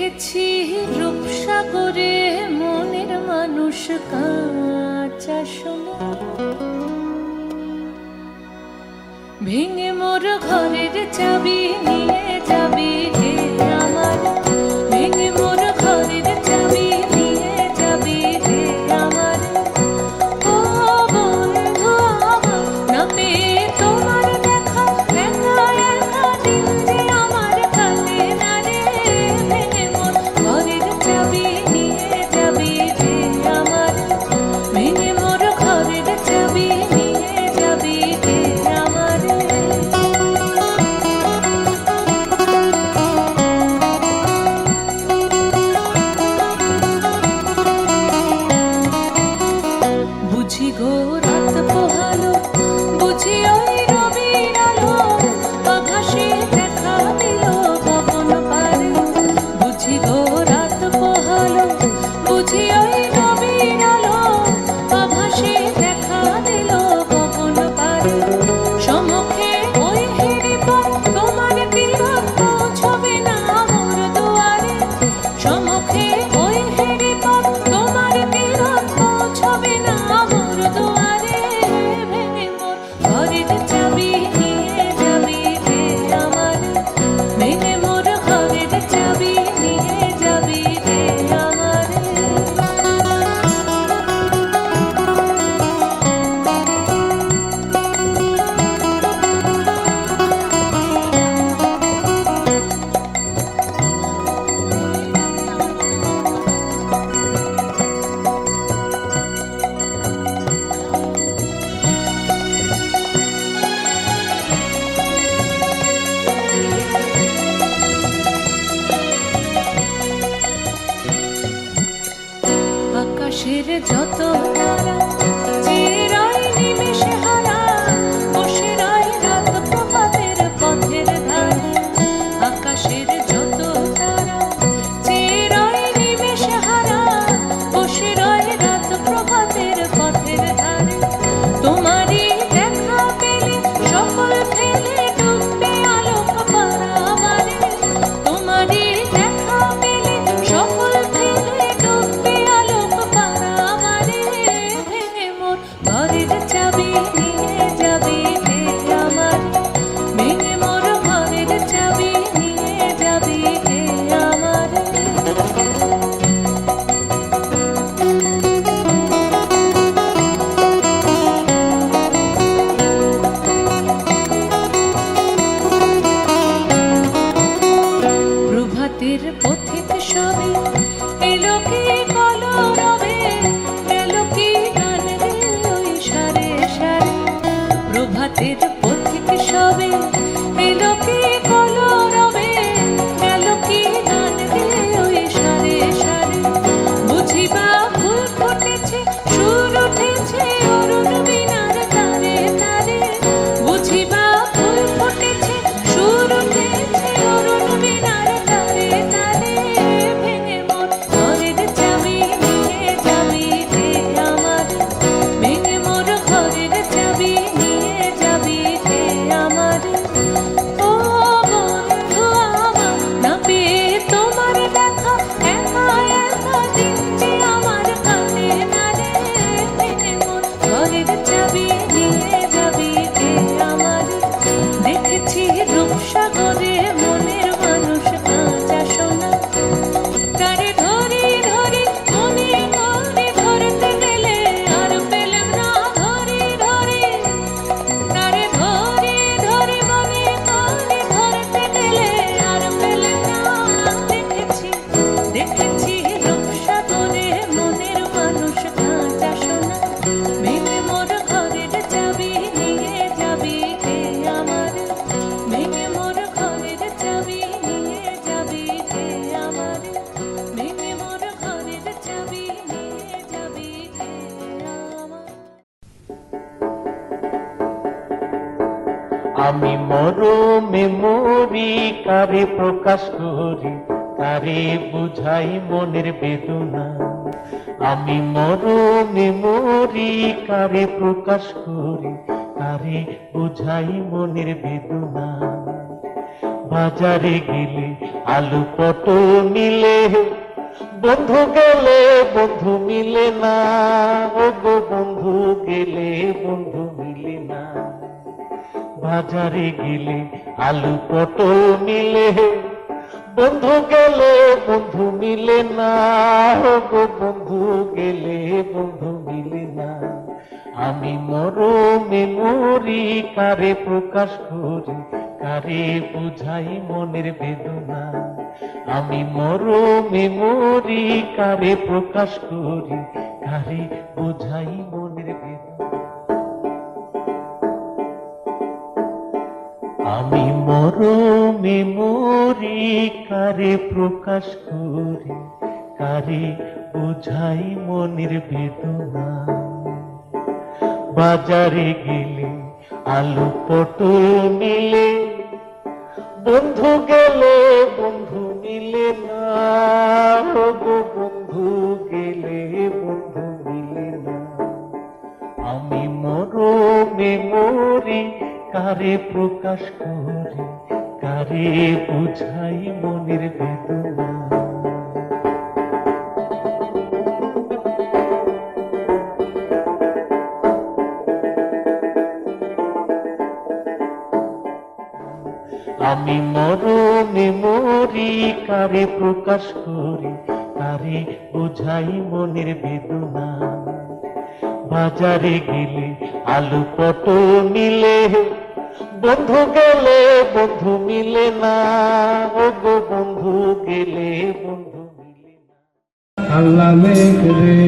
দেখেছি রূপসাগরে মনের মানুষ কাঁচা শোনা ভেঙে মোর ঘরের চাবি নিয়ে ছবি না ঘরের চা ধরি তারে বুঝাই মনের বেদনা। আমি মরমে মরি, কারে প্রকাশ করি, তারে বুঝাই মনের বেদনা। বাজারে গেলে আলু পট মিলে, বন্ধু গেলে বন্ধু মিলে না। ও গো বন্ধু গেলে বন্ধু মিলে না। বাজারে গেলে আলু পট মিলে বন্ধু গেলে বন্ধু মিলে না গো বন্ধু গেলে বন্ধু মিলে না। আমি মরমে মরি, কারে প্রকাশ করি, কারে বুঝাই মনের বেদনা। আমি মরমে মরি, কারে প্রকাশ করি, কারে বুঝাই মনের বেদনা। আমি মরমে মরি কারে প্রকাশ করি, কারে বুঝাই মনের বেদনা। বাজারে গেলে আলু পটল মিলে, বন্ধু গেলে বন্ধু মিলে না। কারে প্রকাশ করি, কারে বুঝাই মনের বেদনা। আমি মরমে মরি, কারে প্রকাশ করি, কারে বুঝাই মনের বেদনা। বাজারে গেলে আলু পটল নিলে বন্ধু গেলে বন্ধু মিলে না। ও গো বন্ধু গেলে বন্ধু মিলে না। আল্লাহ মেঘ রে,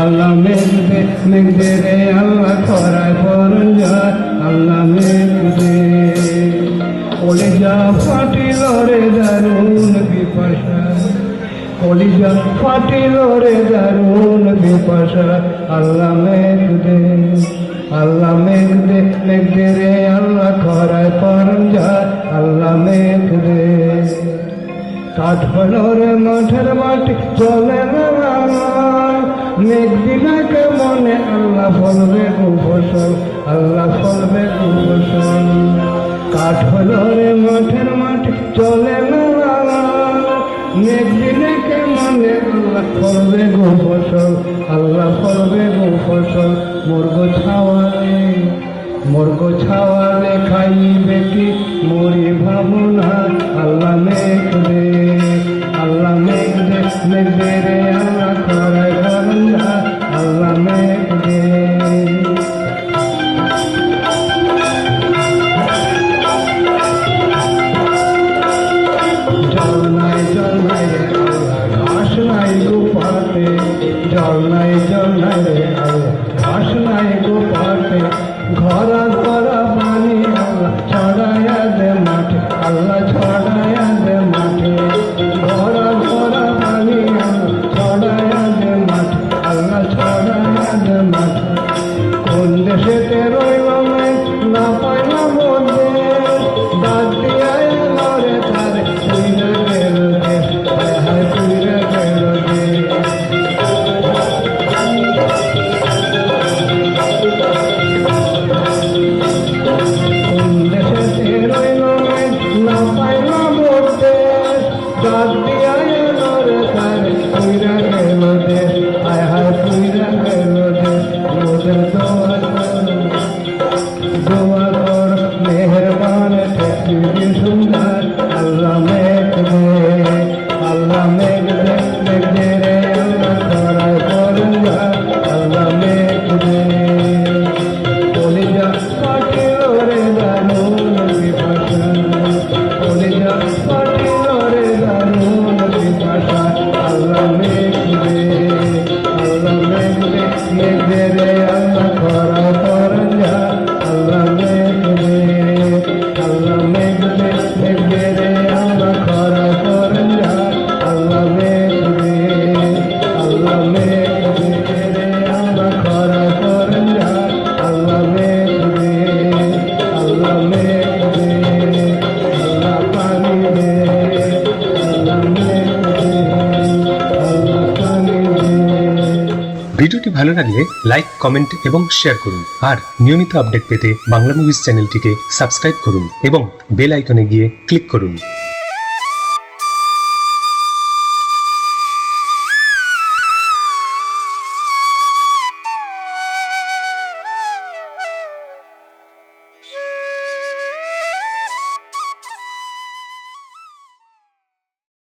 আল্লাহ মেঘ রে মেঘ রে আল্লাহ খরায় পরন যায়। আল্লাহ মেঘ রে, কলিজা ফাটিল রে দারুণ বিপাশা। কলিজা ফাটিল রে দারুণ বিপাশা। আল্লাহ মেঘ দে আল্লাহ মেঘ মেঘ দে রে, আল্লাহ মেঘ দে কাঠফলের মাঠের মাটি, চলে না মেঘ দিনাকে মনে আল্লাহ ফলবে গো ফসল আল্লাহ ফলবে গো ফসল কাঠফলের মাঠের মাটি, চলে না মেঘ দিনাকে মনে আল্লাহ ফলবে গো ফসল আল্লাহ ফলবে গো ফসল মুর্গ ছাওয়ালে। মুর্গ ছাওয়ালে খাইবে কি? মোরে ভাবনা লাগলে লাইক কমেন্ট এবং শেয়ার করুন। আর নিয়মিত আপডেট পেতে বাংলা মুভিজ চ্যানেলটিকে সাবস্ক্রাইব করুন এবং বেল আইকনে গিয়ে ক্লিক করুন।